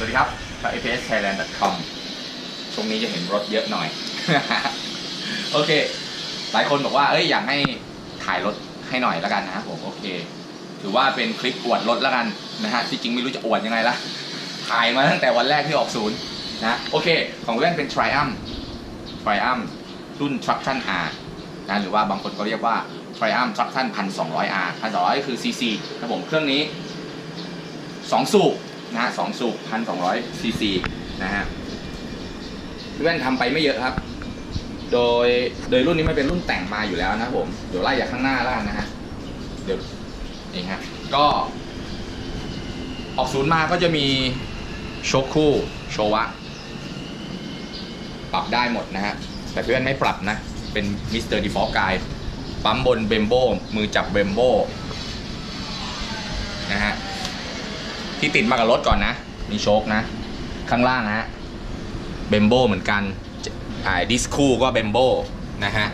สวัสดีครับชาว APS Thailand com ช่วงนี้จะเห็นรถเยอะหน่อย โอเค หลายคนบอกว่า เอ้ย อยากให้ถ่ายรถให้หน่อยแล้วกันนะผมโอเค ถือว่าเป็นคลิปอวดรถแล้วกันนะฮะ ที่จริงไม่รู้จะอวดยังไงละ ถ่ายมาตั้งแต่วันแรกที่ออกศูนย์นะ โอเค ของแว่นเป็น Triumph Triumph รุ่น Traction R นะหรือว่าบางคนก็เรียกว่า Triumph Traction 1200 R 1200 คือ cc ครับผมเครื่องนี้ 2 สูบ นะฮะสองสูบ1,200ซีซีนะฮะพี่แว่นทำไปไม่เยอะครับ โดยโดยรุ่นนี้ไมันเป็นรุ่นแต่งมาอยู่แล้วนะผม เดี๋ยวไล่จากข้างหน้าล้วกันนะฮะ เดี๋ยวนี่ฮะ ก็ออกศูนย์มาก็จะมีโชคคู่โชวะ ปรับได้หมดนะฮะ แต่เพื่อนไม่ปรับนะ เป็นมิสเตอร์ดีฟอลกาย ปั๊มบนเบมโบมือจับเบมโบนะฮะ ที่ติดมากับรถก่อนนะ มีโชคนะ ข้างล่างนะฮะเบมโบเหมือนกันอ่าดิสคูก็เบมโบนะฮะ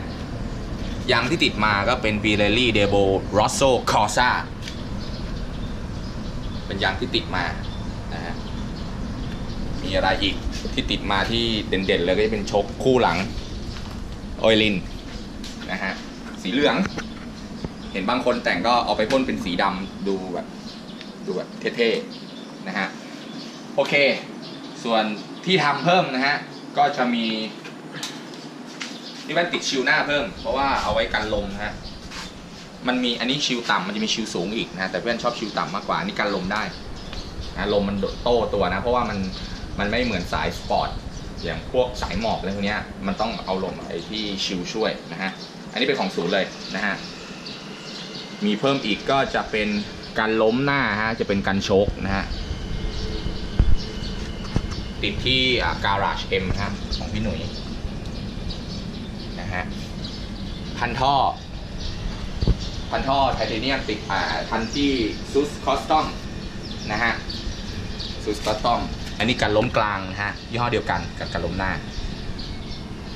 ยางที่ติดมาก็เป็น p i r e l l i d e b o Rosso Corsa เป็นยางที่ติดมานะฮะมีอะไรอีกที่ติดมาที่เด่นๆเลยก็จะเป็นโชคคู่หลังออยลินนะฮะสีเหลือง เห็นบางคนแต่งก็เอาไปพ่นเป็นสีดำดูแบบ ดูแบบเท่ๆ นะฮะโอเค ส่วนที่ทำเพิ่มนะฮะก็จะมีนี่แว่นติดชิวหน้าเพิ่ม เพราะว่าเอาไว้กันลมนะฮะมันมีอันนี้ชิวต่ำมันจะมีชิวสูงอีกนะแต่เพื่อนชอบชิวต่ำมากกว่านนี่กันลมได้นะลมมันโต้ตัวนะ เพราะว่ามันมันไม่เหมือนสายสปอร์ตอย่างพวกสายหมอบอะไรพวกนี้มันต้องเอาลมไอ้ที่ชิวช่วยนะฮะอันนี้เป็นของศูนย์เลยนะฮะมีเพิ่มอีกก็จะเป็นการล้มหน้าฮะจะเป็นการโชกนะฮะ ติดที่การาจเอ็มฮะของพี่หนุ่ยนะฮะพันท่อ พันท่อไทเทเนียมติดอ่าพันที่ซูสคอสตอมนะฮะซูสคอสตอมอันนี้การล้มกลางนะฮะยี่ห้อเดียวกันกับการล้มหน้า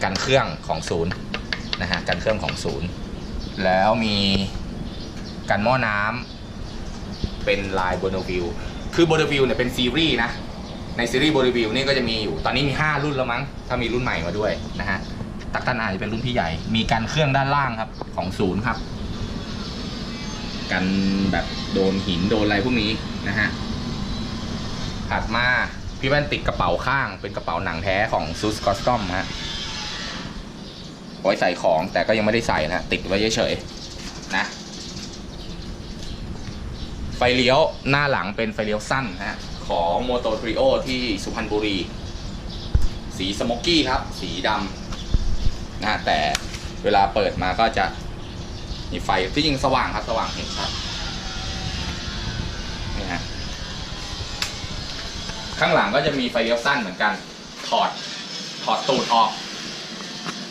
กันเครื่องของศูนย์นะฮะกันเครื่องของศูนย์ แล้วมีกันหม้อน้ำเป็นลายโบนวิวคือโบนวิวเนี่ยเป็นซีรีส์นะ ในซีรีส์โบนวิวนี่ก็จะมีอยู่ ตอนนี้มี 5 รุ่นแล้วมั้ง ถ้ามีรุ่นใหม่มาด้วยนะฮะ ตักตันอาจะเป็นรุ่นที่ใหญ่ มีกันเครื่องด้านล่างครับ ของศูนย์ครับ กันแบบโดนหินโดนอะไรพวกนี้นะฮะ ถัดมาพี่แว่นติดกระเป๋าข้างเป็นกระเป๋าหนังแท้ของซูสคอสตอมฮะไว้ใส่ของแต่ก็ยังไม่ได้ใส่นะติดไว้เฉยๆนะ ไฟเลี้ยวหน้าหลังเป็นไฟเลี้ยวสั้นฮะ ของโมโตทริโอที่สุพรรณบุรี สีสโมกกี้ครับ สีดำนะฮะแต่เวลาเปิดมาก็จะมีไฟที่จริงสว่างครับ สว่างเห็นชัดนี่ฮะข้างหลังก็จะมีไฟเลี้ยวสั้นเหมือนกัน ถอดถอดตูดออก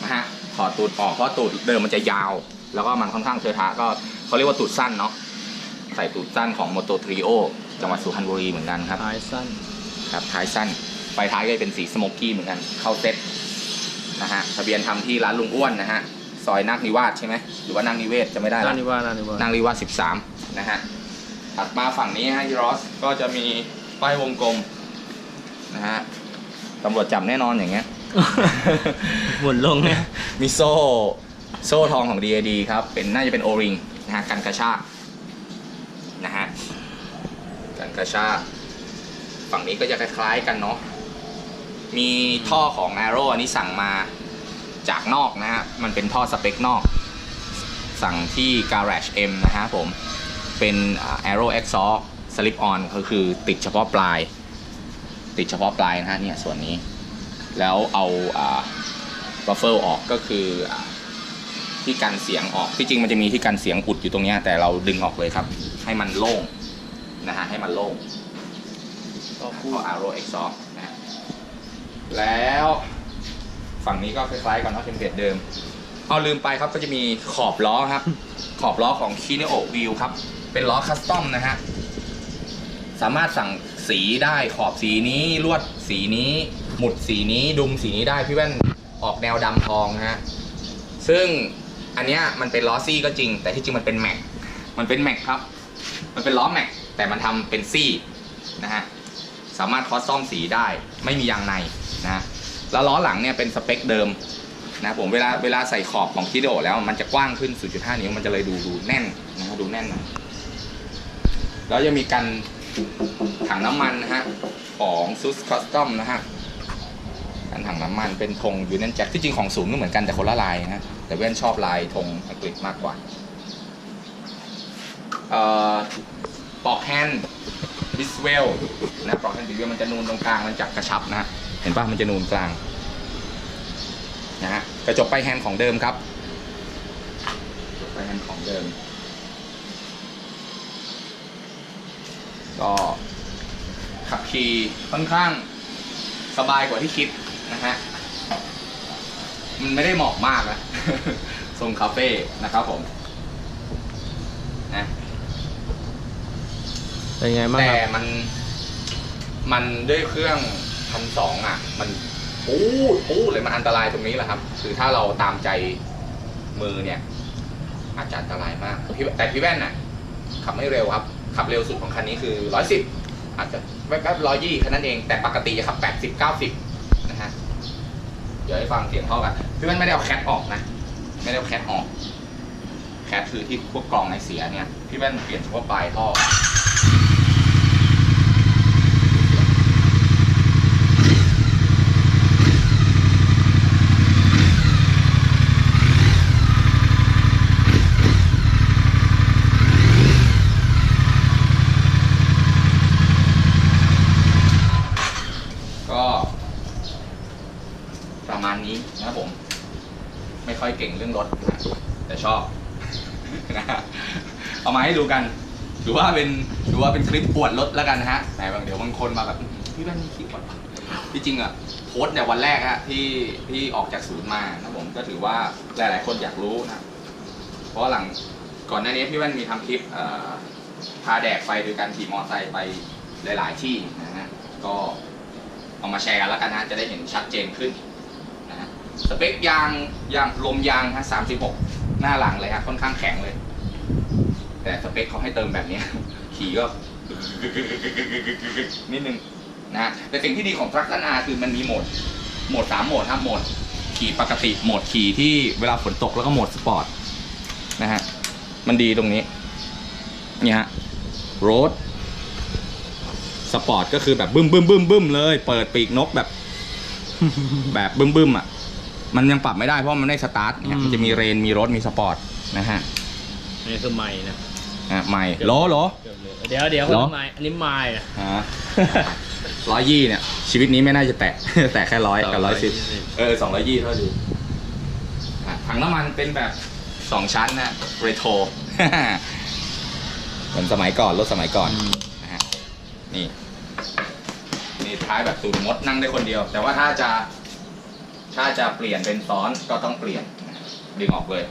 นะฮะถอดตูดออกเพราะตูดเดิมมันจะยาว แล้วก็มันค่อนข้างเทอทะก็เขาเรียกว่าตูดสั้นเนาะใส่ตูดสั้นของโมโตทริโอ จังหวัดสุพรรณบุรีเหมือนกันครับ ท้ายสั้น ครับท้ายสั้นไฟท้ายก็เป็นสีสโมกกี้เหมือนกัน เข้าเซ็ตนะฮะทะเบียนทำที่ร้านลุงอ้วนนะฮะซอยนาคนิวาสใช่ไหมหรือว่านาคนิเวศจะไม่ได้ด้าละนนี้ว่าด้านนี้ว่านาคนิวาส13 นะฮะ ถัดมาฝั่งนี้ฮะยีรอสก็จะมีป้ายวงกลมนะฮะ ตำรวจจับแน่นอนอย่างเงี้ย หมุนลงเนี่ย มีโซ่ โซ่ทองของ DAD ครับ เป็นน่าจะเป็นโอริงนะฮะ กันกระชากนะฮะ กันกระชากฝั่งนี้ก็จะคล้ายๆกันเนาะมีท่อของ a อ r o อันนี้สั่งมาจากนอกนะฮะ มันเป็นท่อสเปคนอก สั่งที่ Garage M นะฮะผม เป็น Aero Exhaust Slip On ก็คือติดเฉพาะปลาย ติดเฉพาะปลายนะฮะเนี่ยส่วนนี้ แล้วเอาบัฟเฟิลออกก็คืออที่กันเสียงออก ที่จริงมันจะมีที่กันเสียงอุดอยู่ตรงเนี้ยแต่เราดึงออกเลยครับ ให้มันโล่ง นะฮะให้มันโล่งก็คู่ก็ Arrow Exhaust นะฮะแล้วฝั่งนี้ก็คล้ายๆกันเนาะเทมเพลตเดิม เอาลืมไปครับก็จะมีขอบล้อครับ ขอบล้อของ Kineo Wheel ครับ เป็นล้อคัสตอมนะฮะ สามารถสั่งสีได้ขอบสีนี้ลวดสีนี้ หมุดสีนี้ดุมสีนี้ได้พี่แว่นออกแนวดำทองนะฮะ ซึ่งอันเนี้ยมันเป็นล้อซี่ก็จริง แต่ที่จริงมันเป็นแม็ก มันเป็นแม็กครับ มันเป็นล้อแม็ก แต่มันทำเป็นซี่นะฮะสามารถคอสซ่อมสีได้ไม่มียางในนะแล้วล้อหลังเนี่ยเป็นสเปคเดิมนะผมเวลาเวลาใส่ขอบของคิโดแล้วมันจะกว้างขึ้น 0.5 นิ้วมันจะเลยดูดูแน่นนะดูแน่นน่อยแล้วยังมีกันถังน้ำมันนะฮะของซุสคอสตอมนะฮะกันถังน้ำมันเป็นธงยูเนนแจ็คที่จริงของศูนย์ก็เหมือนกันแต่คนละลายนะฮะแต่เว้นชอบลายธงอังกฤษมากกว่าเอ่อ ปลอกแฮนด์บิสเวลนะปลอกแฮนด์บิสเวลมันจะนูนตรงกลางมันจะกระชับนะเห็นป่ะมันจะนูนกลางนะฮะกระจกไปแฮนด์ของเดิมครับกระจกไปแฮนด์ของเดิม ก็ขับขี่ค่อนข้างสบายกว่าที่คิดนะฮะมันไม่ได้เหมาะมากนะทรงคาเฟ่นะครับผมนะ เป็นไงบ้างแต่ครับ มัน มันด้วยเครื่องพันสองอะ มันปูดปูดเลยมันอันตรายตรงนี้แหละครับ คือถ้าเราตามใจมือเนี่ย อาจจะอันตรายมากพี่แต่พี่แว่นน่ะ ขับไม่เร็วครับ ขับเร็วสุดของคันนี้คือร้อยสิบอาจจะแป๊บร้อยยี่แค่นั้นเอง แต่ปกติจะขับแปดสิบเก้าสิบนะฮะ เดี๋ยวให้ฟังเสียงท่อกันพี่แว่นไม่ได้เอาแคทออกนะ ไม่ได้เอาแคทออก แคทคือที่พวกกรองในเสียเนี่ย พี่แว่นเปลี่ยนเฉพาะปลายท่อ ก็ประมาณนี้นะครับผม ไม่ค่ อยเก่งเรื่องรถนะแต่ชอบนะเอามาให้ดูกันถือว่าเป็นถือว่าเป็นคลิปปวดรถแล้วกันนะฮะแต่บางเดี๋ยวบางคนมาแบบพี่แว่นมีคลิปปวดที่จริงอะโพสต์เนี่ยวันแรกอะที่ที่ออกจากศูนย์มานะผมก็ถือว่าหลาย ๆ คนอยากรู้นะเพราะหลังก่อนหน้านี้พี่แว่นมีทำคลิปเอ่อพาแดกไปโดยการขี่มอเตอร์ไซค์ไปหลาย ๆ ที่นะฮะก็เอามาแชร์กันแล้วกันนะจะได้เห็นชัดเจนขึ้น สเปคยางยางลมยางฮะสามสิบหกหน้าหลังเลยฮะค่อนข้างแข็งเลย แต่สเปคเขาให้เติมแบบนี้ ขี่ก็นิดนึงนะแต่สิ่งที่ดีของทรัค n นอาคือมันมีโหมด โหมดสามโหมดครับโหมด ขี่ปกติโหมดขี่ที่เวลาฝนตกแล้วก็โหมดสปอร์ตนะฮะมันดีตรงนี้นี่ฮะโรดสปอร์ตก็คือแบบบึ้มบึ้มบึ้มบึ้มเลย เปิดปีกนกแบบ แบบบึ้มบึ้มอะ มันยังปรับไม่ได้เพราะมันไม่สตาร์ทเนี่ยมันจะมีเรนมีรถมีสปอร์ตนะฮะอันนี้คือไม้นะอะใหม่โหลโหลเดี๋ยวเดี๋ยวเหรอไม้อันนี้ไม้อะฮะร้อยยี่เนี่ย ชีวิตนี้ไม่น่าจะแตะแตะแค่ร้อยกับร้อยสิบเออสองร้อยยี่เท่าดีอะถังน้ำมันเป็นแบบสองชั้นนะเรโทรเหมือนสมัยก่อนรถสมัยก่อนนะฮะนี่นี่ท้ายแบบสูตรมดนั่งได้คนเดียว แต่ว่าถ้าจะ ถ้าจะเปลี่ยนเป็นซ้อนก็ต้องเปลี่ยนดึงออกเลย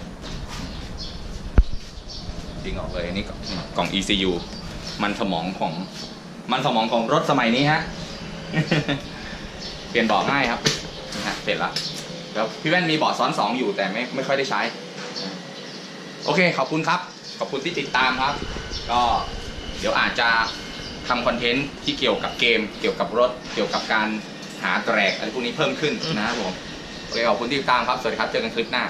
ดึงออกเลยอันนี้กล่องกล่อง ECU มันสมองของมันสมองของรถสมัยนี้ฮะเปลี่ยนเบาะง่ายครับนี่ฮะเสร็จละแล้วพี่แว่นมีเบาะซ้อนสองอยู่แต่ไม่ไม่ค่อยได้ใช้ โอเคขอบคุณครับ ขอบคุณที่ติดตามครับ ก็เดี๋ยวอาจจะทำคอนเทนต์ที่เกี่ยวกับเกม เกี่ยวกับรถ เกี่ยวกับการหาแตรกอะไรพวกนี้เพิ่มขึ้นนะครับผม โอเคขอบคุณที่ติดตามครับ สวัสดีครับ เจอกันคลิปหน้า